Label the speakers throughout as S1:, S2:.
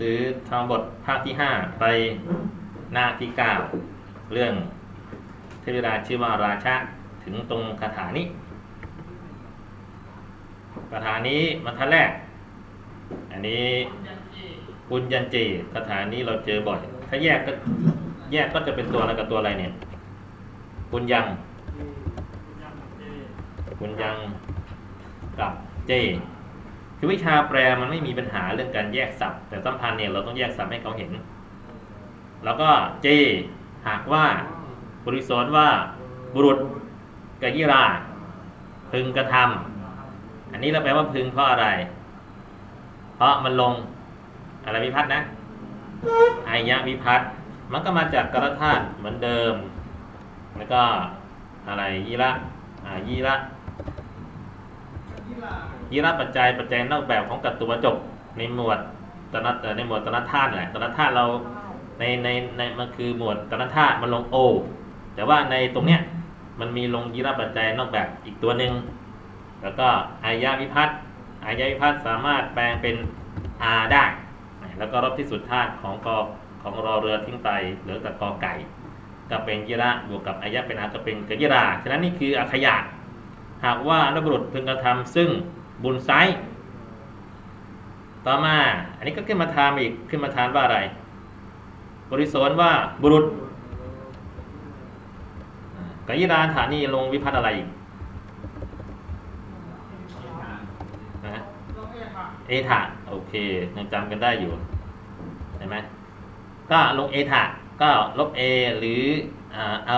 S1: สือธรรมบทภาคที่ห้าไปหน้าที่เก้าเรื่องเทวดาชื่อว่าราชะถึงตรงคาถานี้คาถานี้บรรทัดแรก อันนี้ปุญญันเจคาถานี้เราเจอบ่อย ถ้าแยกก็แยกก็จะเป็นตัวอะไรกับตัวอะไรเนี่ยปุญญังปุญญังกับเจ คือวิชาแปลมันไม่มีปัญหาเรื่องการแยกศัพท์ แต่สัมพันธ์เนี่ยเราต้องแยกศัพท์ให้เขาเห็น แล้วก็เจ หากว่าบริสอนว่าบุรุษกยิรา พึงกระทำอันนี้เราแปลว่าพึงเพราะอะไร เพราะมันลงอะไรวิพัฒน์นะอายะวิพัฒน์มันก็มาจากกรธาตุเหมือนเดิม แล้วก็อะไรยีระอ่ายีระ ยีระปัจจัยปัจจัยนอกแบบของกัตตุวจกในหมวดตนัตในหมวดตนัตธาตุแหละตนัตธาตุเราในในในมันคือหมวดตนัตธาตุมันลงโอ แต่ว่าในตรงเนี้ยมันมีลงยีระปัจจัยนอกแบบอีกตัวหนึ่งแล้วก็อายะวิพัฒน์อายะวิพัฒน์สามารถแปลงเป็นอาได้ แล้วก็รบที่สุดธาตุของกอของรอเรือทิ้งไปเหลือแต่กอไก่ก็เป็นยีระบวกกับอายะเป็นอาก็เป็นกยิราฉะนั้นนี่คืออัคขยะหากว่าอนบุรุษพึงกระทำซึ่ง บุญไซส์ต่อมา อันนี้ก็ขึ้นมาทานอีกขึ้นมาทานว่าอะไร บริสวนว่าบุรุษกยิราฐานีลงวิพัฒน์อะไรอีกนะเอถะโอเคยังจำกันได้อยู่เห็นไหมก็ลงเอถะก็ลบ A หรือเอา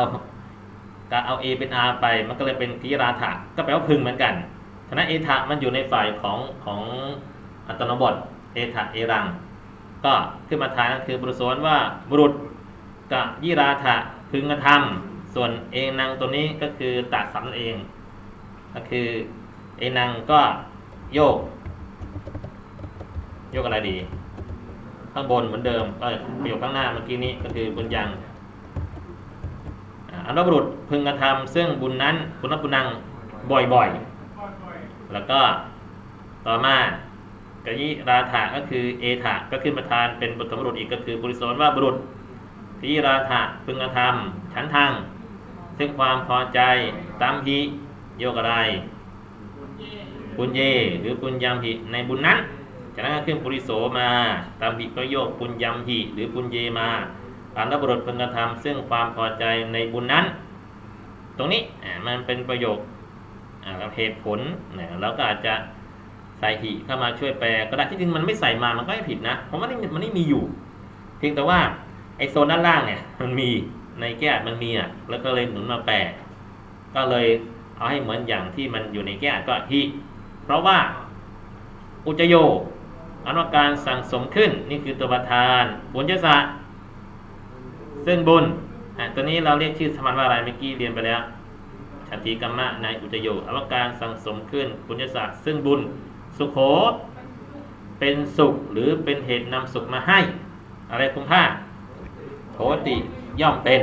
S1: ก็เอา A เป็น R ไป มันก็เลยเป็นกิราถะก็แปลว่าพึงเหมือนกันะนั้นเอถะมันอยู่ในฝ่ายของของอัตโนบทเอถะเอรัง ก็ขึ้นมาทานก็คือบุรุษสวนว่าบุรุษกับยิราถะพึงกระทำส่วนเอนังตัวนี้ก็คือตัดสันเอง ก็คือเอนังก็โยก โยกอะไรดี ข้างบนเหมือนเดิมก็ประโยคข้างหน้าเมื่อกี้นี้ก็คือบุญยังอันว่าบุรุษพึงกระทำซึ่งบุญนั้นบุญนับบุญนังบ่อยๆ แล้วก็ต่อมากยิราถะก็คือเอถะก็ขึ้นมาทานเป็นบุตรบุรุษอีกก็คือ บริสนว่าบุรุษกยิราถะพึงกระทำฉันทางซึ่งความพอใจตามหิโยกอะไรปุญเยหรือปุญยามหิในบุญนั้นจากนั้นก็ขึ้นปุริโสมาตามหิก็โยกปุญยามหิหรือปุญเยมาอันดับรถพึงกระทำซึ่งความพอใจในบุญนั้น ตรงนี้มันเป็นประโยค เหตุผลเราก็อาจจะใส่หิเข้ามาช่วยแปลก็ได้ที่จริงมันไม่ใส่มามันก็ไม่ผิดนะ เพราะมันมันไม่มีอยู่ เพียงแต่ว่าไอโซนด้านล่างเนี่ยมันมีในแก้มันมีอะแล้วก็เลยหนุนมาแปลก็เลยเอาให้เหมือนอย่างที่มันอยู่ในแก้ก็หิเพราะว่าอุจโยอันว่าการสั่งสมขึ้นนี่คือตัวประธานบุญยศาสตร์ซึ่งบุญตัวนี้เราเรียกชื่อสมานว่าอะไรเมื่อกี้เรียนไปแล้ว ชันติกรรมะในอุจโยอวการสังสมขึ้นปุญญาศาสตร์ซึ่งบุญสุขโข เป็นสุขหรือเป็นเหตุนำสุขมาให้ อะไรคุ้มค่าโหติย่อมเป็น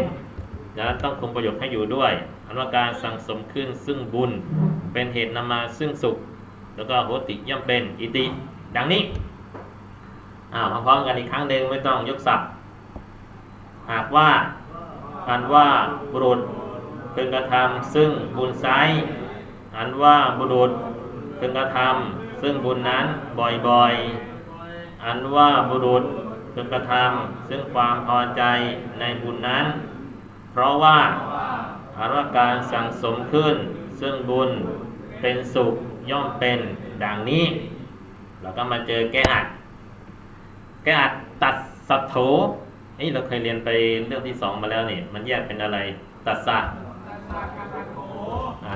S1: ดังนั้นต้องคุมประโยชน์ให้อยู่ด้วยอันว่าการสังสมขึ้นซึ่งบุญเป็นเหตุนำมาซึ่งสุข แล้วก็โหติย่อมเป็นอิติ ดังนี้อ่าพร้อมกันอีกครั้งหนึ่งไม่ต้องยกศัพท์หากว่าอันว่าบุรุษ พึงกระทำซึ่งบุญไซอันว่าบุรุษพึงกระทำซึ่งบุญนั้นบ่อยๆ อันว่าบุรุษพึงกระทำซึ่งความพอใจในบุญนั้น เพราะว่าอันว่าการสั่งสมขึ้น ซึ่งบุญเป็นสุขย่อมเป็นดังนี้ เราก็มาเจอแก้อัด แก้อัดตัดสัตโถนี่เราเคยเรียนไปเรื่องที่สองมาแล้วนี่ มันแยกเป็นอะไร ตัสสะ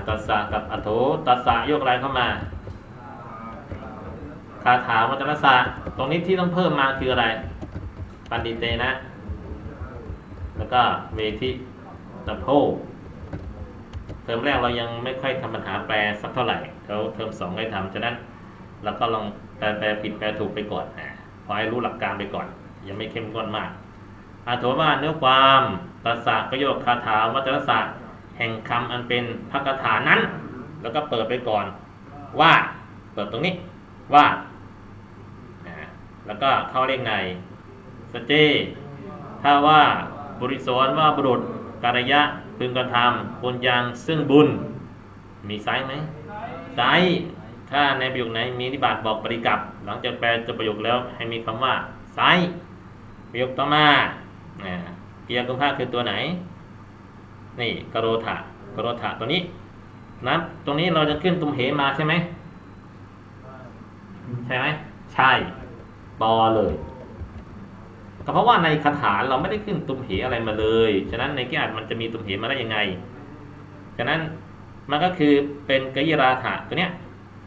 S1: ตัสสะกับอัโถตัสสะยกอะไรเข้ามาคาถาวัจนศาสตร์ตรงนี้ที่ต้องเพิ่มมาคืออะไร ปันดิเตนะ แล้วก็เวทิตะโพเทอมแรกเรายังไม่ค่อยทำปัญหาแปลสักเท่าไหร่เขาเทอมสองให้ทำฉะนั้นเราก็ลองแปลแปลผิดแปลถูกไปก่อนพอให้รู้หลักการไปก่อน ยังไม่เข้มข้นมากอาถว่าเนื้อความตัสสะประโยคคาถาวัจรศาสตร์ แห่งคำอันเป็นพระคาถานั้น แล้วก็เปิดไปก่อนว่าเปิดตรงนี้ว่าแล้วก็เข้าเลขในสเจถ้าว่าบริสวนว่าบุรุษการยะพึงกระทำบุญยังซึ่งบุญ มีไซส์ไหมไซส์ถ้าในประโยคไหนมีนิบาตบอกปริกับ หลังจากแปลจบประโยคแล้วให้มีคำว่าไซส์ประโยคต่อมาอ่าเกียร์กุมภาคือตัวไหน นี่กโรธากโรธาตัวนี้นะตรงนี้เราจะขึ้นตุมเหมาใช่ไหมใช่ไหมใช่ปอเลยก็เพราะว่าในคาถาเราไม่ได้ขึ้นตุมเหอะไรมาเลย ฉะนั้นในกิอัดมันจะมีตุมเหมาได้ยังไง ฉะนั้นมันก็คือเป็นกยราถะตัวเนี้ย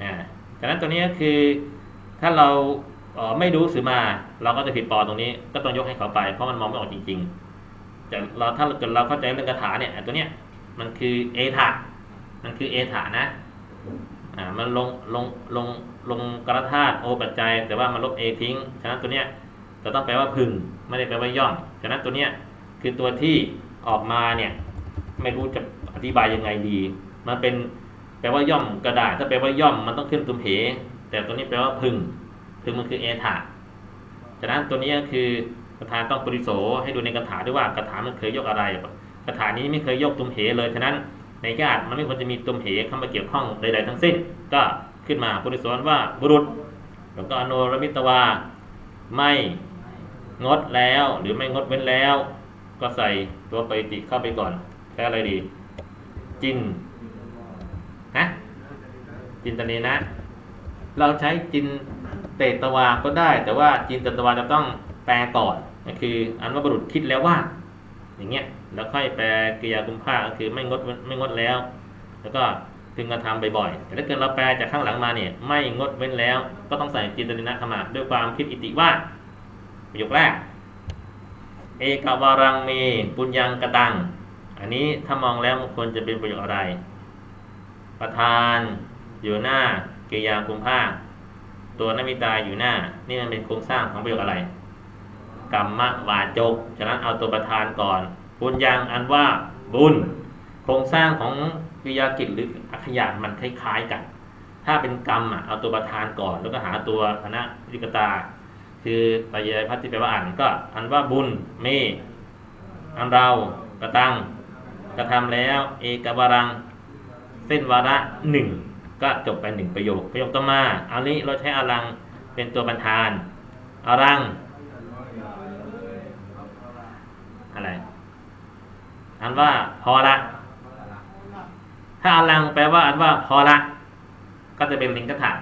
S1: อ่าฉะนั้นตัวนี้ก็คือถ้าเราไม่รู้สือมา เราก็จะผิดปอตรงนี้ ก็ต้องยกให้เขาไป เพราะมันมองไม่ออกจริง ๆ แต่เราถ้าเกิดเราเข้าใจเรื่องคาถาเนี่ยตัวเนี้ยมันคือเอถะมันคือเอถะนะอ่ามันลงลงลงลงกระธาตุโอปัจจัย แต่ว่ามันลบเอทิ้งฉะนั้นตัวเนี้ยจะต้องแปลว่าพึงไม่ได้แปลว่าย่อมฉะนั้นตัวเนี้ยคือตัวที่ออกมาเนี่ยไม่รู้จะอธิบายยังไงดี มันเป็นแปลว่าย่อมก็ได้ถ้าแปลว่าย่อมมันต้องขึ้นตุมเหแต่ตัวนี้แปลว่าพึงพึงมันคือเอถะฉะนั้นตัวนี้คือ ประธานต้องปริโสให้ดูในคาถาด้วยว่าคาถามันเคยยกอะไรคาถานี้ไม่เคยยกตุมเหเลยฉะนั้นในญาติมันไม่ควรจะมีตุมเหเข้ามาเกี่ยวข้องใดๆทั้งสิ้น ก็ขึ้นมาปริโสว่าบุรุษแล้วก็อโนรมิตวาไม่งดแล้วหรือไม่งดเว้นแล้ว ก็ใส่ตัวปฏิติเข้าไปก่อนแค่อะไรดี จินฮะจินตนีนะ เราใช้จินเตตวาก็ได้ แต่ว่าจินเตตวาจะต้องแปลก่อน ก็คืออันว่าบุรุษคิดแล้วว่า อย่างเงี้ยแล้วค่อยแปลกริยากุมภาก็คือไม่งดไม่งดแล้ว แล้วก็พึงกระทำบ่อยๆแต่ถ้าเกิดเราแปลจากข้างหลังมาเนี่ย ไม่งดเว้นแล้ว ก็ต้องใส่จินตนีนะเข้ามาด้วยความคิดอิติว่าประโยคแรก เอกวารังเมปุญญังกระตัง อันนี้ถ้ามองแล้วมันควรจะเป็นประโยคอะไร ประธานอยู่หน้ากิยากุมภาตัวนมิตาอยู่หน้า นี่มันเป็นโครงสร้างของประโยคอะไร กรรมวาจก ฉะนั้นเอาตัวประธานก่อนบุญยังอันว่าบุญ โครงสร้างของกิยากิจหรืออักขยานมันคล้ายๆกัน ถ้าเป็นกรรมอะเอาตัวประธานก่อน แล้วก็หาตัวคณะวิกตา คือปยายพัฒที่แปลว่าอ่านก็อันว่าบุญเมอันเรากระตังกระทำแล้ว เอกวารัง เส้นวาระหนึ่งก็จบไปหนึ่งประโยค ประโยคต่อมาอันนี้เราใช้อารังเป็นตัวบรรทานอารัง อะไร อันว่าพอละ ถ้าอารังแปลว่า อันว่าพอละ ก็จะเป็นลิงกถา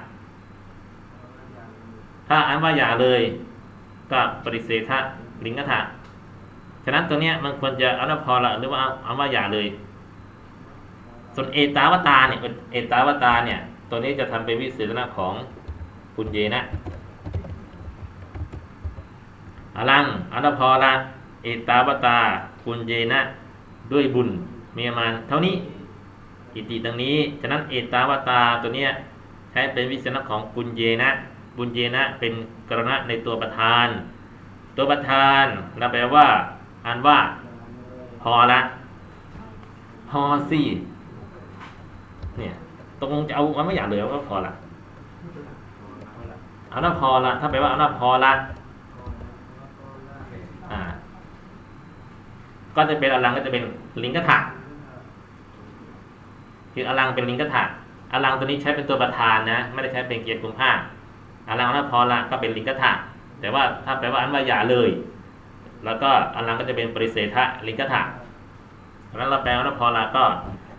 S1: ถ้าอันว่าอย่าเลย ก็ปฏิเสธะลิงกถาฉะนั้นตัวเนี้ยมันควรจะอันว่าพอละหรือว่าอันว่าอย่าเลย ส่วนเอตาวตาเนี่ยเอตาวตาเนี่ย ตัวนี้จะทำเป็นวิเศษณะของปุญเยนะอลังอันพอละเอตาวตาปุญเยนะ ด้วยบุญมีประมาณเท่านี้อิติดังนี้ ฉะนั้นเอตาวตาตัวเนี้ยใช้เป็นวิเศษณะของปุญเยนะ บุญเยนะเป็นกรณะในตัวประธาน ตัวประธานเราแปลว่าอันว่า พอละ พอสิเนี่ยตกลงจะเอาเอาไม่อยากเหลือก็พอละเอาหน้าพอละถ้าแปลว่าเอาหน้าพอละ ก็จะเป็นอลังก็จะเป็นลิงกถะคืออลังเป็นลิงกถะอลังตัวนี้ใช้เป็นตัวประธานนะ ไม่ได้ใช้เป็นเกียรติกุมภาอลังเอาหน้าพอละก็เป็นลิงกถะแต่ว่าถ้าแปลว่าอันว่าอย่าเลย แล้วก็อลังก็จะเป็นปริเสธะลิงกถะเพรานั้นเราแปลว่าหน้าพอละก็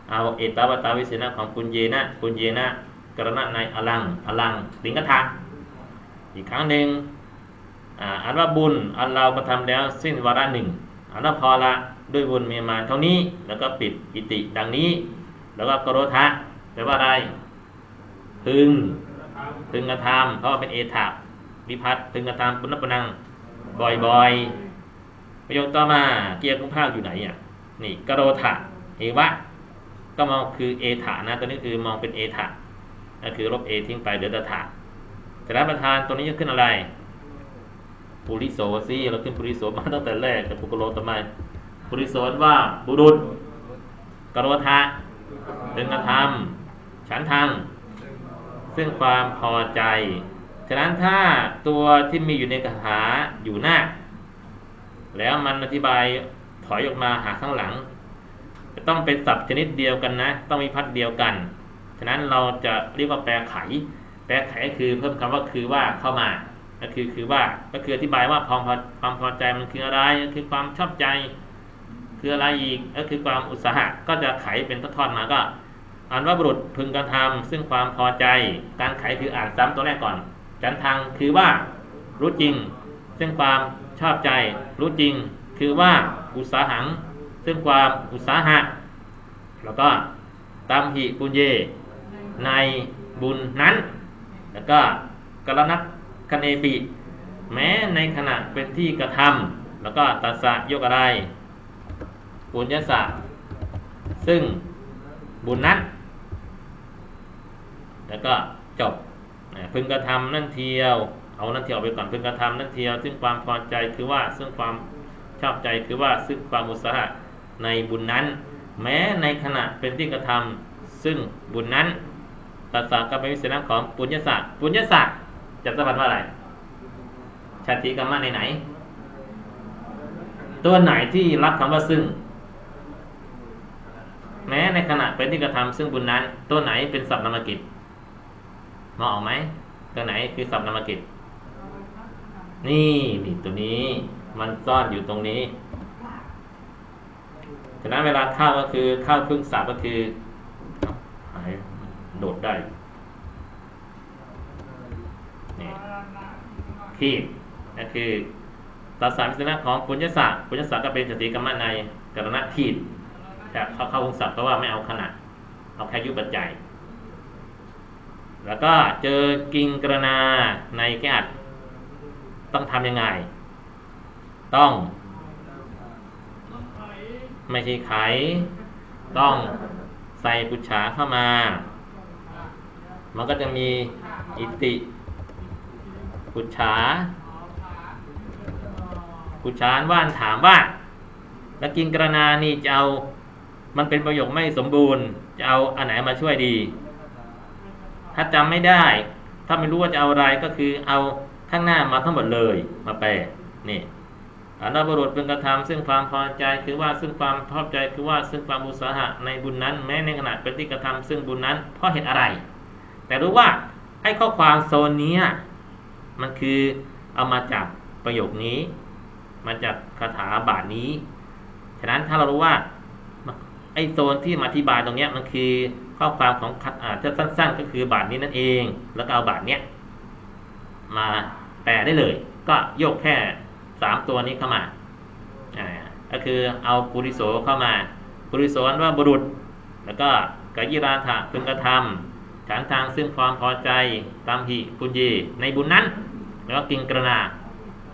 S1: เอาเอตาวตาวิเศษณะของปุญเยนะปุญเยนะกรณะในอลังอลังลิงกถะอีกครั้งหนึ่งอันว่าบุญอันเรากระทำแล้วสิ้นวาระหนึ่ง อันว่าพอละด้วยบุญมีมาเท่านี้ แล้วก็ปิดอิติดังนี้ แล้วก็กโรทะแปลว่าอะไร พึง พึงกระทำเพราะว่าเป็นเอถะวิพัฒน์พึงกระทำปุณณปนัง บ่อยๆ ประโยคต่อมาเกียร์คุ้งภาคอยู่ไหนอะนี่กโรทะเอวะ ก็มองคือเอถานะตัวนี้คือมองเป็นเอถาก็คือลบเอทิ้งไปเหลือแต่ถาแต่ละประธานตัวนี้จะขึ้นอะไร ปุริโสสิเราขึ้นปุริโสมาตั้งแต่แรกแต่ปุกโลทำไมปุริโสว่าบุรุษกโรทะเป็นกระทำฉันทางซึ่งความพอใจ ฉะนั้นถ้าตัวที่มีอยู่ในคาถาอยู่หน้า แล้วมันอธิบายถอยออกมาหาข้างหลัง จะต้องเป็นศัพท์ชนิดเดียวกันนะ ต้องมีพัดเดียวกัน ฉะนั้นเราจะเรียกว่าแปลไข แปลไขคือเพิ่มคำว่าคือว่าเข้ามา ก็คือคือว่าก็คืออธิบายว่าความพอความพอใจมันคืออะไรก็คือความชอบใจ คืออะไรอีกก็คือความอุตสาหะก็จะไขเป็นทอดๆมาก็อ่านว่าบุรุษพึงกระทำซึ่งความพอใจการไขคืออ่านซ้ำตัวแรกก่อนจันทังคือว่ารู้จริง ซึ่งความชอบใจ รู้จริง คือว่าอุตสาหัง ซึ่งความอุตสาหะ แล้วก็ตามหิปุญเย ในบุญนั้น แล้วก็กรณัก คเนปิ แม้ในขณะเป็นที่กระทำแล้วก็ตัสสะยกอะไรปุญญาสะซึ่งบุญนั้น แล้วก็จบพึงกระทำนั่นเทียว เอานั่นเทียวไปก่อนพึงกระทำนั่นเทียว ซึ่งความพอใจคือว่าซึ่งความชอบใจคือว่าซึ่งความอุตสาหะในบุญนั้น แม้ในขณะเป็นที่กระทำซึ่งบุญนั้นตัสสะก็เป็นวิสัยของปุญญาสะปุญญาสะ จะสมบัติว่าอะไรชาติกรรมะในไหน ตัวไหนที่รับคำว่าซึ่ง แม้ในขณะเป็นที่กระทำซึ่งบุญนั้น ตัวไหนเป็นสัพนามกิจมองออกไหมตัวไหนคือสัพนามกิจ นี่นี่ตัวนี้มันซ่อนอยู่ตรงนี้ฉะนั้นเวลาเข้าก็คือเข้าครึ่งสับก็คือหายโดดได้ ขีดก็คือตัดสามพิจารณาของปุญญศาสตร์ปุญญศาสตร์ก็เป็นสติกรรมในกรณะขีดแต่เขาเข้าครึ่งสับเพราะว่าไม่เอาขนาดเอาแค่ยุบปัจจัย แล้วก็เจอกิ่งกระนาในแก้อัดต้องทำยังไง ต้อง ไม่ใช่ไข ต้องใส่ปุจฉาเข้ามา มันก็จะมีอิติ ปุจฉาปุจฉานว่านถามว่าแล้วกินกระนานี่จะเอา มันเป็นประโยคไม่สมบูรณ์ จะเอาอันไหนมาช่วยดี ถ้าจำไม่ได้ ถ้าไม่รู้ว่าจะเอาอะไรก็คือเอาข้างหน้ามาทั้งหมดเลยมาแปลนี่อันนบรุษเป็นกระทำซึ่งความพอใจคือว่าซึ่งความชอบใจคือว่าซึ่งความอุตสาหะในบุญนั้น แม้ในขณะเป็นที่กระทำซึ่งบุญนั้นเพราะเหตุอะไร แต่รู้ว่าให้ข้อความโซนนี้ มันคือเอามาจากประโยคนี้ มาจากคาถาบาทนี้ ฉะนั้นถ้าเรารู้ว่าไอ้โซนที่มาอธิบายตรงนี้มันคือข้อความของอาจจะสั้น ๆ ก็คือบาทนี้นั่นเอง แล้วก็เอาบาทเนี้ยมาแปลได้เลย ก็โยกแค่สามตัวนี้เข้ามาอ่าก็คือเอาปุริโสเข้ามาปุริโสนว่าบุรุษ แล้วก็กายิราถะพึงกระทำ ฉันทางซึ่งความพอใจตามหิปุญญีในบุญนั้น แล้วก็กิงกรณา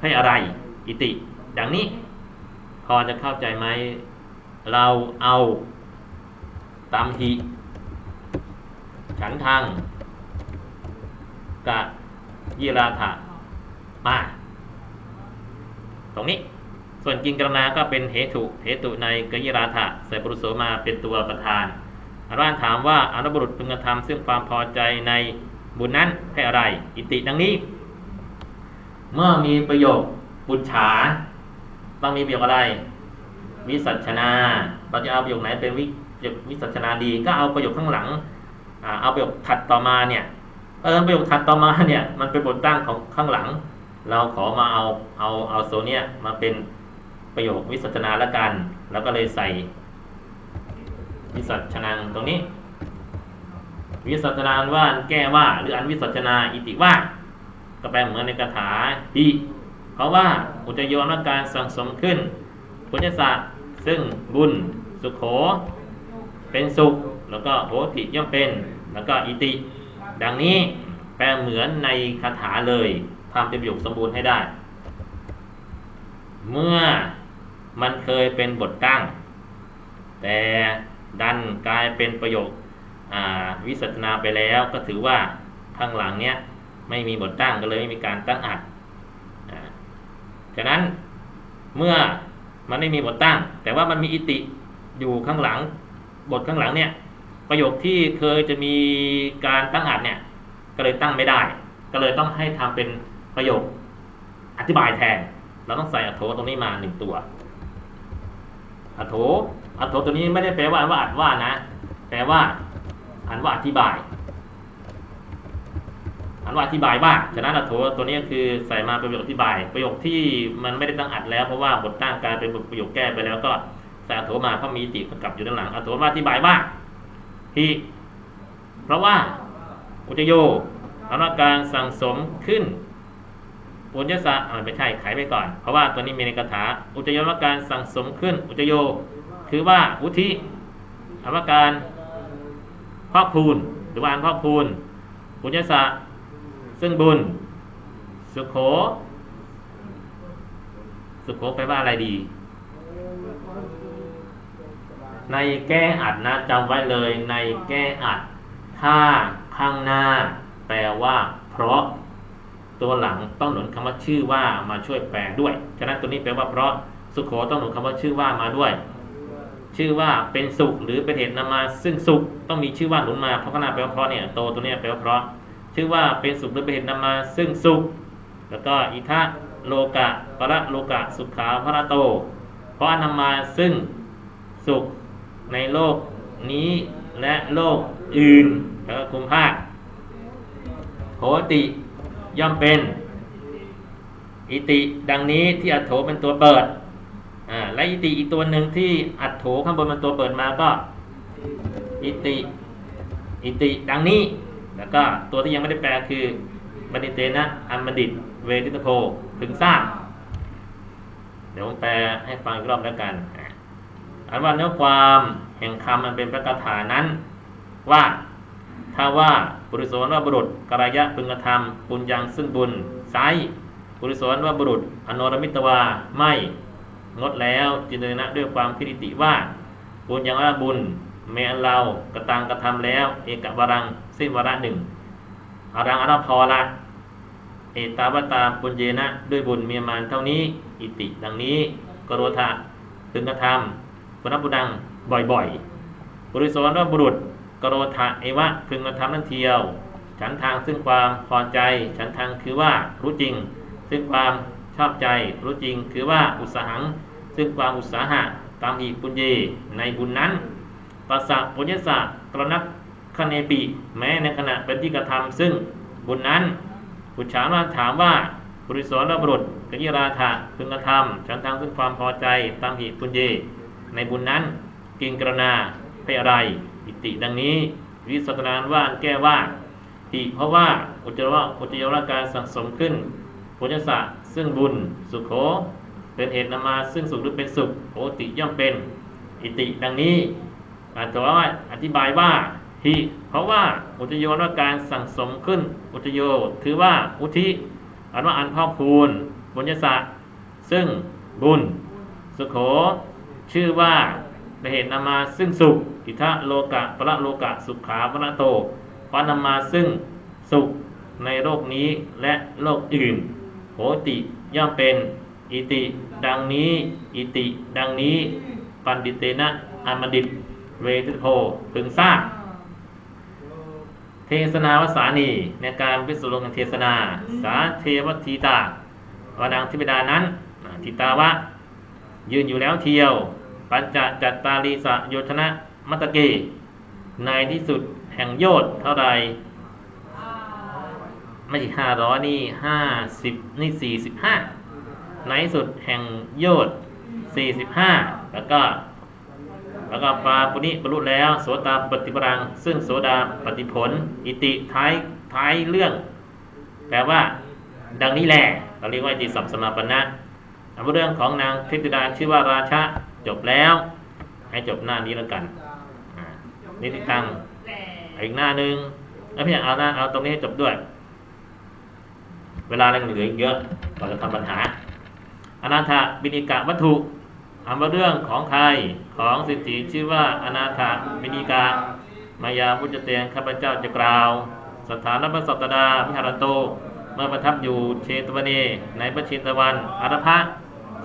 S1: ให้อะไร อิติดังนี้ พอจะเข้าใจไหมเราเอาตามหิฉันทางกะยิราถะมาตรงนี้ส่วนกิงกรณาก็เป็นเหตุเหตุในกยิราถะใส่บุรุโสมาเป็นตัวประธาน อาจารย์ถามว่าอนุบุรุษพึงกระทำซึ่งความพอใจในบุญนั้นให้อะไร อิติดังนี้ เมื่อมีประโยคบุญฉาต้องมีประโยคอะไร วิสัชนาเราจะเอาประโยคไหนเป็นวิวิสัชนาดี ก็เอาประโยคข้างหลังเอาประโยคถัดต่อมาเนี่ยเออประโยคถัดต่อมาเนี่ยมันเป็นบทตั้งของข้างหลัง เราขอมาเอาเอาเอาโซเนียมาเป็นประโยควิสัชนาละกัน แล้วก็เลยใส่ วิสัชนาตรงนี้ วิสัชนาว่าแก้ว่า หรืออันวิสัชนาอิติว่า ก็แปลเหมือนในคาถาอีเพราะว่าอุจโยนการสังสมขึ้นพุทธศาสตร์ซึ่งบุญสุขโข เป็นสุข แล้วก็โหติย่อมเป็น แล้วก็อิติ ดังนี้แปลเหมือนในคาถาเลยทำเป็นประโยคสมบูรณ์ให้ได้ เมื่อมันเคยเป็นบทตั้ง แต่ ดันกลายเป็นประโยควิสัชนาไปแล้ว ก็ถือว่าข้างหลังเนี้ยไม่มีบทตั้งก็เลยไม่มีการตั้งอัดฉะนั้นเมื่อมันไม่มีบทตั้ง แต่ว่ามันมีอิติอยู่ข้างหลังบทข้างหลังเนี่ยประโยคที่เคยจะมีการตั้งอัดเนี่ยก็เลยตั้งไม่ได้ ก็เลยต้องให้ทำเป็นประโยคอธิบายแทน เราต้องใส่อัโถตรงนี้มาหนึ่งตัวอัโถ อัโถตัวนี้ไม่ได้แปลว่าอันว่าอัดว่านะ แปลว่าอันว่าอธิบาย อันว่าอธิบายว่าฉะนั้นอัโถตัวนี้คือใส่มาเป็นประโยคอธิบาย ประโยคที่มันไม่ได้ตั้งอัดแล้วเพราะว่าบทตั้งกลารเป็นประโยคแก้ไปแล้วก็ใส่อัโถมาเพราะมีติกำกับอยู่ด้านหลังอัโถว่าอธิบายว่าที่เพราะว่าอุจโยอำนาการสั่งสมขึ้นปุญญาสะไม่ใช่ไขไปก่อน เพราะว่าตัวนี้มีในคาถาอุจโยอำนาการสั่งสมขึ้น อุจโย คือว่าวุธิอำนาการพอกพูนหรือว่าอันพอกพูนปุญญสะซึ่งบุญ สุโข สุโขแปลว่าอะไรดี ในแก้อัดนะจำไว้เลยในแก้อัด ถ้าข้างหน้า แปลว่า เพราะตัวหลังต้องหนุนคำว่าชื่อว่ามาช่วยแปลด้วย ฉะนั้นตัวนี้แปลว่าเพราะสุขโขต้องหนุนคำว่าชื่อว่ามาด้วย ชื่อว่าเป็นสุขหรือเป็นเหตุนำมา ซึ่งสุขต้องมีชื่อว่าหนุนมาเพราะข้างหน้าแปลว่าเพราะเนี่ยโตตัวเนี้ยแปลว่าเพราะชื่อว่าเป็นสุขหรือเป็นเหตุนำมา ซึ่งสุข แล้วก็อิทะโลกะปะโลกะสุขาพระโต เพราะนำมาซึ่งสุขในโลกนี้และโลกอื่นแล้วก็คุมภาคโหติย่อมเป็น อิติดังนี้ที่อัโถเป็นตัวเปิด อ่าและอิติอีกตัวหนึ่งที่อัตโถข้างบนเป็นตัวเปิดมาก็อิติอิติดังนี้ แล้วก็ตัวที่ยังไม่ได้แปลคือบัณฑิเตนะอันบัณฑิตเวทิตโพพึงทราบเดี๋ยวผมแปลให้ฟังอีกรอบแล้วกันอันว่าเนื้อความแห่งคำมันเป็นพระคาถานั้น ว่าถ้าว่าบุริสวนว่าบุรุษกรายะพึงกระทำปุญญังซึ่งบุญไซบุริสวนว่าบุรุษ อนรมิตวาไม่ งดแล้วจินตนะด้วยความคิดติว่าปุญญังว่าบุญแม้เรากระตังกระทำแล้ว เอกวรังสิ้นวาระหนึ่งอารังอาราพอละเอตาวตาปุญเยนะ ด้วยบุญเมีประมาณเท่านี้ อิติดังนี้กโรธาพึงกระทำปุณบุดังบ่อยๆ บริสวนว่าบุรุษกโรธะเอวะพึงกระทำนั่นเทียว ฉันทางซึ่งความพอใจ ฉันทางคือว่ารู้จริง ซึ่งความ อบใจรู้จริงคือว่าอุตสาหัง ซึ่งความอุตสาหะตามอีปุญเยในบุญนั้นปัสสะปุญญสะตรนักคเนปิแม้ในขณะเป็นที่กระทำซึ่งบุญนั้นปุจฉามาถามว่าบริสรบุรุษกิราธะพึงกระทำฉันทางซึ่งความพอใจตามหิปุญเยในบุญนั้นกิงกรณาเพอะไรอิติดังนี้ วิสัตนานว่าแก้ว่าอิเพราะว่าอุจจาระอุจจาระการสังสมขึ้นปุญญสะ ซึ่งบุญสุขโขเป็นเหตุนำมาซึ่งสุขหรือเป็นสุขโอติย่อมเป็นอิติดังนี้อาจจะว่าอธิบายว่าหิเพราะว่าอุจโยนว่าการสั่งสมขึ้นอุจโยคือว่าอุทิอันว่าอันพ่อกพูนบุญญสะซึ่งบุญ สุขโข ชื่อว่าเป็นเหตุนำมาซึ่งสุขอิทะโลกะปะโลกะสุขาวนาโตพานำมาซึ่งสุขในโลกนี้และโลกอื่น ติย่อมเป็นอิติดังนี้ อิติดังนี้ ปันดิเตนะอันบัณฑิตเวทิโพพึงทราบเทศนาวสานีในการวิสุลงเทศนา สาเทวทีตาวดังทิบดานั้นทิตาวะ ยืนอยู่แล้วเที่ยว ปัญจจัตตาลีสะโยชนะมัตเกในที่สุดแห่งโยชเท่าไร ไม่ใช่ห้าร้อยนี่ห้าสิบนี่สี่สิบห้าในสุดแห่งโยชน์สี่สิบห้าแล้วก็ แล้วก็ปาปุณิบรรลุแล้ว โสตาปฏิปรัง ซึ่งโสดาปฏิผล อิติท้ายท้ายเรื่อง แปลว่า ดังนี้แหละเราเรียกว่าอิตสัมสมาปณะอันเรื่องของนางเทพธิดาชื่อว่าราชะจบแล้ว ให้จบหน้านี้แล้วกันอ่านิติตังอีกหน้าหนึ่งแล้วพี่เอาหน้าเอาตรงนี้ให้จบด้วย เวลาเราเหลืออีกเยอะก่อนจะทำปัญหาอนาถบินิกะวัตถุถามว่าเรื่องของใครของสิทธิชื่อว่าอนาถบินิกามายาพุทธเตียงข้าพเจ้าจะกล่าว สถานพระสัตดาวิหารโต เมื่อประทับอยู่เชตวเนในพระชินตะวันอารพะ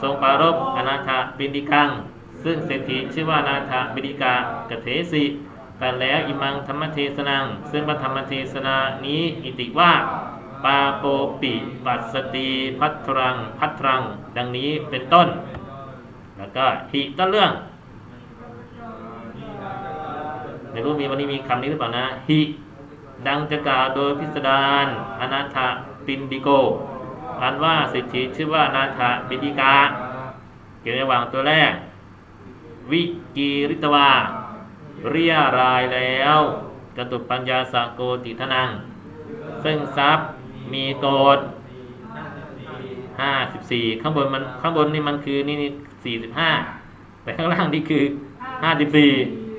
S1: ทรงปรารบอนาถบินิกัง ซึ่งเศรษฐีชื่อว่าอนาถบินิกากเถสิแต่แล้วอิมังธรรมเทศนัง ซึ่งพระธรรมเทศนานี้อิติว่า ปาโปปิปัสติพัทรังพัทรัง ดังนี้เป็นต้น แล้วก็หิต้นเรื่องไม่รู้มีวันนี้มีคำนี้หรือเปล่านะหิดังจะกล่าวโดยพิสดารอนาถปินดิโกอันว่าสิทธิชื่อว่านาถปิฎิกา เกี่ยวระหว่างตัวแรก วิกีริตวา เรียรายแล้วกตุปัญญาสกโกติทนัง ซึ่งทรัพย์ มีโกดห้าสิบสี่ข้างบนมันข้างบนนี่มันคือนี่นี่สี่สิบห้าแต่ข้างล่างนี่คือห้าสิบสี่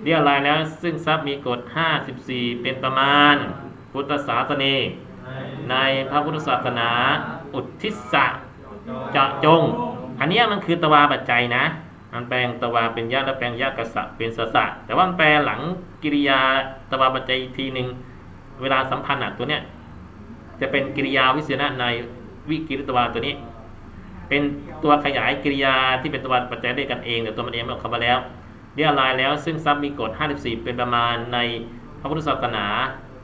S1: เรียรายแล้ว ซึ่งทรัพย์มีกฎห้าสิบสี่เป็นประมาณ พุทธศาสนีในพระพุทธศาสนา อุทิศะจะจง อันนี้มันคือตวาปัจจัยนะ มันแปลงตวาเป็นยะและแปลงยะกษะเป็นสสะแต่ว่ามันแปลหลังกิริยาตวาปัจจัยทีหนึ่งเวลาสัมพันธ์ตัวเนี้ย จะเป็นกิริยาวิเศษณะในวิกิริตวาตัวนี้ เป็นตัวขยายกิริยาที่เป็นตัวปัจจัยด้วยกันเองแต่ตัวมันเองไม่ออกคำมาแล้วเรียลายแล้วซึ่งทรัพย์มีกฎ 54 เป็นประมาณในพระพุทธศาสนา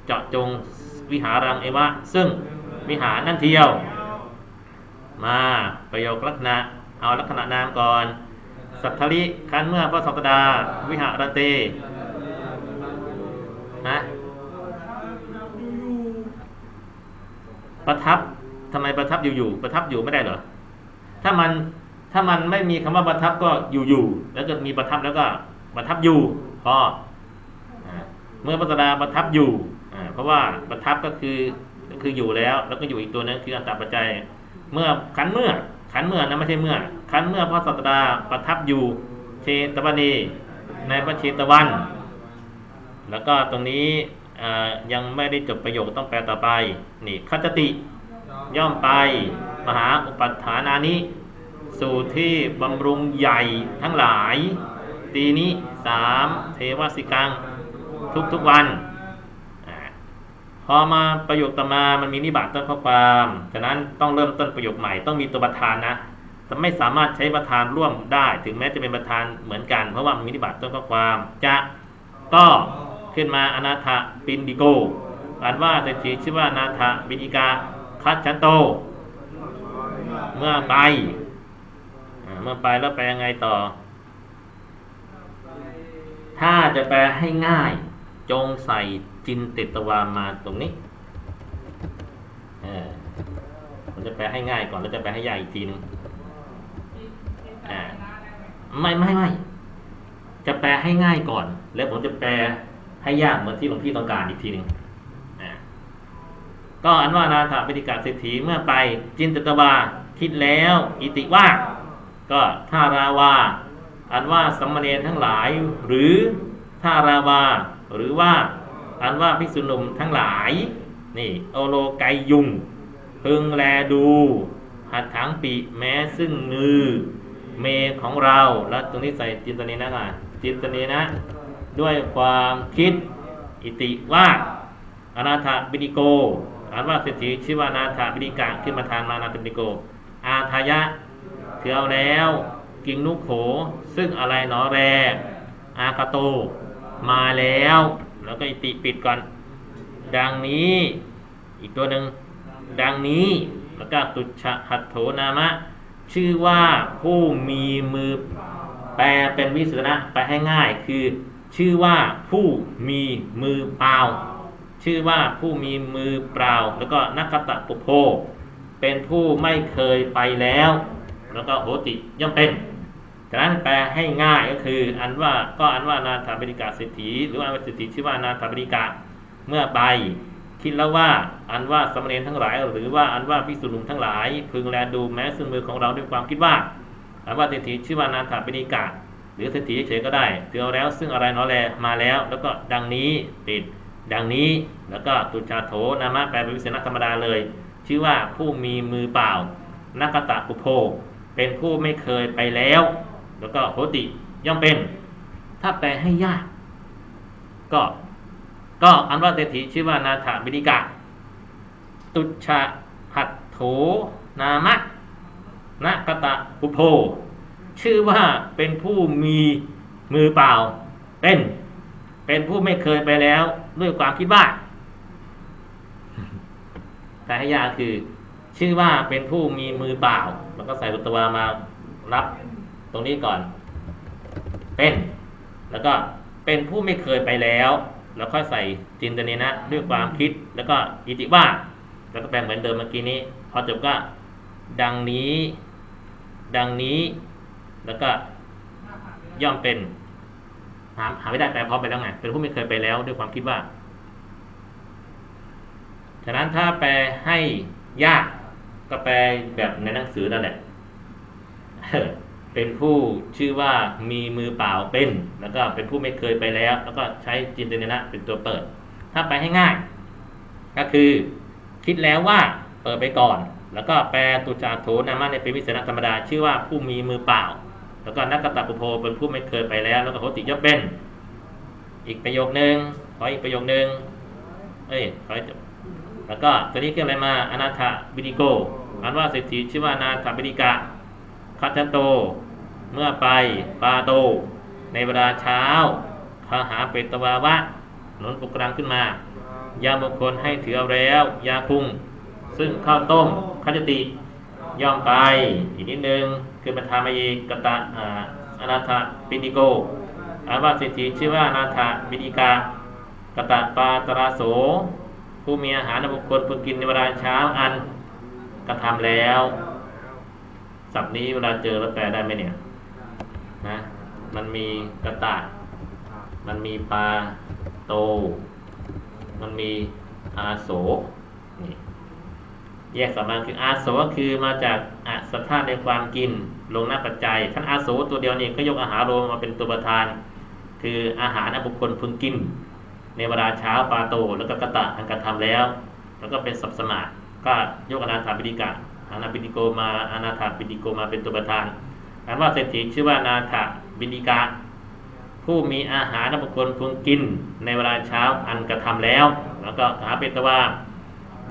S1: เจาะจงวิหารังเอวะ ซึ่งวิหารนั่นเที่ยว มาประโยคลักษณะเอาลักษณะนามก่อน สัทธริคันเมื่อพระสัปดา วิหารเตฮะ ประทับทำไมประทับอยู่ๆประทับอยู่ไม่ได้เหรอถ้ามันถ้ามันไม่มีคำว่าประทับก็อยู่ๆแล้วก็มีประทับแล้วก็ประทับอยู่พอเมื่อปัสดาประทับอยู่เพราะว่าประทับก็คือก็คืออยู่แล้ว แล้วก็อยู่อีกตัวนึงคืออันตรปัจจัย เมื่อขันเมื่อขันเมื่อนะไม่ใช่เมื่อขันเมื่อพระสัตดาประทับอยู่เชตวันีในพระเชตวัน แล้วก็ตรงนี้ ยังไม่ได้จบประโยคต้องแปลต่อไป นี่คัจติย่อมไป มหาอุปัฏฐานานิสู่ที่บำรุงใหญ่ทั้งหลาย ตีนี้สามเทวสิกัง ทุกทุกๆวันอพอมาประโยคต่อมามันมีนิบาตต้นข้อความฉะนั้นต้องเริ่มต้นประโยคใหม่ต้องมีตัวประธานนะจะไม่สามารถใช้ประธานร่วมได้ ถึงแม้จะเป็นประธานเหมือนกัน เพราะว่ามันมีนิบาตต้นข้อความจะก็ ขึ้นมาอนาถปินดิโกอ่านว่าเศรษฐีชื่อว่านาถบินิกาคัจฉันโต เมื่อไปอเมื่อไปแล้วแปลยังไงต่อ ถ้าจะแปลให้ง่าย จงใส่จินติตวามาตรงนี้เออผมจะแปลให้ง่ายก่อนแล้วจะแปลให้ยากอีกทีหนึงอ่ไม่ไม่ไม่จะแปลให้ง่ายก่อน แล้วผมจะแปล ให้ยากเหมือนที่หลวงพี่ต้องการอีกทีหนึ่งก็อันว่านาถาปฏิกาเศรษฐีเมื่อไปจินตตวาคิดแล้วอิติว่าก็ท่าราวา อันว่าสัมมเนรทั้งหลาย หรือท่าราวา หรือว่า อันว่าภิกษุหนุ่มทั้งหลาย นี่โอโลไกยุง พึงแลดู หัดถังปีแม้ซึ่งมือ เมของเรา แล้วตรงนี้ใส่จินตนีนะก่อนจินตนีนะ ด้วยความคิดอิติว่าอนาถบินิโกอ่านว่าเศรษฐีชื่อว่านาถบินิกะขึ้นมาทานมานาถบินิโก อาทายะเถือเอาแล้ว กิงนุโข ซึ่งอะไรหนอแรอากาโตมาแล้ว แล้วก็อิติปิดก่อน ดังนี้อีกตัวหนึ่งดังนี้แล้วก็ตุชะหัตโถนามะ ชื่อว่าผู้มีมือแปลเป็นวิสุทนะแปลให้ง่ายคือ ชื่อว่าผู้มีมือเปล่า ชื่อว่าผู้มีมือเปล่า แล้วก็นักกตะปุโพเป็นผู้ไม่เคยไปแล้ว แล้วก็โหติย่อมเป็นฉะนั้นแปลให้ง่ายก็คือ อันว่าก็อันว่านาถาบริกาเศรษฐีหรือว่าเศรษฐีชื่อว่านาถาบริกาเมื่อไป คิดแล้วว่าอันว่าสมเณรทั้งหลาย หรือว่าอันว่าพิสุหนุ่มทั้งหลาย พึงแลดูแม้ซึ่งมือของเราด้วยความคิดว่าอันว่าเศรษฐีชื่อว่านาถาบริกา หรือเศรษฐีเฉยๆก็ได้เตือแล้วซึ่งอะไรเนอแลมาแล้ว แล้วก็ดังนี้ติด ดังนี้แล้วก็ตุชาโถนามะแปลเป็นวิเศษธรรมดาเลย ชื่อว่าผู้มีมือเปล่านักตะปุโพเป็นผู้ไม่เคยไปแล้ว แล้วก็โหติย่อมเป็น ถ้าแปลให้ยาก ก็ ก็อันว่าเศรษฐีชื่อว่านาถบินิกะ ตุชะหัตโถนามะนักกตะปุโพ ชื่อว่าเป็นผู้มีมือเปล่าเป็น เป็นผู้ไม่เคยไปแล้วด้วยความคิดว่าแต่ลให้ยาคือ ชื่อว่าเป็นผู้มีมือเปล่า แล้วก็ใส่บุตวามารับตรงนี้ก่อน เป็น แล้วก็เป็นผู้ไม่เคยไปแล้ว แล้วค่อยใส่จินตนีนะด้วยความคิด แล้วก็อิติว่าแล้วก็แปลเหมือนเดิมเมื่อกี้นี้ พอจบก็ ดังนี้ ดังนี้ แล้วก็ย่อมเป็นหาหาไม่ได้แปลพร้อมไปแล้วไงเป็นผู้ไม่เคยไปแล้วด้วยความคิดว่า ฉะนั้นถ้าแปลให้ยากก็แปลแบบในหนังสือนั่นแหละเป็นผู้ชื่อว่ามีมือเปล่าเป็น แล้วก็เป็นผู้ไม่เคยไปแล้ว แล้วก็ใช้จินตนะเป็นตัวเปิด ถ้าไปให้ง่าย ก็คือคิดแล้วว่าเปิดไปก่อน แล้วก็แปลตุจาโถนามาในเป็นวิเศษณธรรมดา ชื่อว่าผู้มีมือเปล่า แล้วก็นักกตปุโพเป็นผู้ไม่เคยไปแล้ว แล้วก็โหติยกเป็น อีกประโยคนึงขออีกประโยคนึงเอ้ยขอจบแล้วก็ตัวนี้คืออะไรมาอนาถบิดิโกอ่านว่าเศรษฐีชื่อว่าอนาถบิดิกะคัจจโต เมื่อไปปาโต ในเวลาเช้าพาหาเปตวาวะหนุนปุกรังขึ้นมา ยามงคลให้ถือเอาแล้ว ยาคุง ซึ่งข้าวต้มคัจจติย่อมไปอีกนิดนึง คือปัญหามาเอกตะอาอนาถปิณิโกอานว่าเศรษฐีชื่อว่าอนาถบิดิกากตะปาตราโส ผู้มีอาหารบุคคลพึงกินในเวลาเช้าอันกระทำแล้วศัพท์นี้เวลาเจอแล้วแปลได้ไหมเนี่ยนะมันมีกระตะมันมีปลาโต มันมีอาโสนี่ แยกสำคัญคืออาโสก็คือมาจากอัสธาในความกินลงหน้าปัจจัยท่านอาโสตัวเดียวนี่ก็ยกอาหารโรมมาเป็นตัวประธาน คืออาหารอันบุคคลพึงกิน ในเวลาเช้าปลาโตแล้วก็กระตะอันการะทำแล้ว แล้วก็เป็นสับสมาก็ยกอนาถาปิฎกะอนาปิฎิโกมาอนาถาปิฎิโกมาเป็นตัวประธานอันว่าเศรษฐีชื่อว่านาถาปิฎิกะผู้มีอาหารบุคคลพึงกินในเวลาเช้าอันกระทำแล้ว แล้วก็หาเป็นตว่า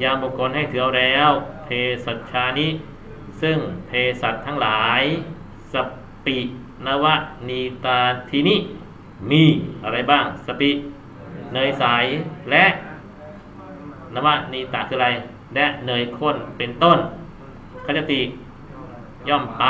S1: ยามบุคคลให้ถือเอาแล้วเพสัชชานิ ซึ่งเพสัตทั้งหลายสปินวนีตาทินิมีอะไรบ้างสปิเนยใสและนวนีตาคืออะไร และเนยข้นเป็นต้นขจติย่อมไป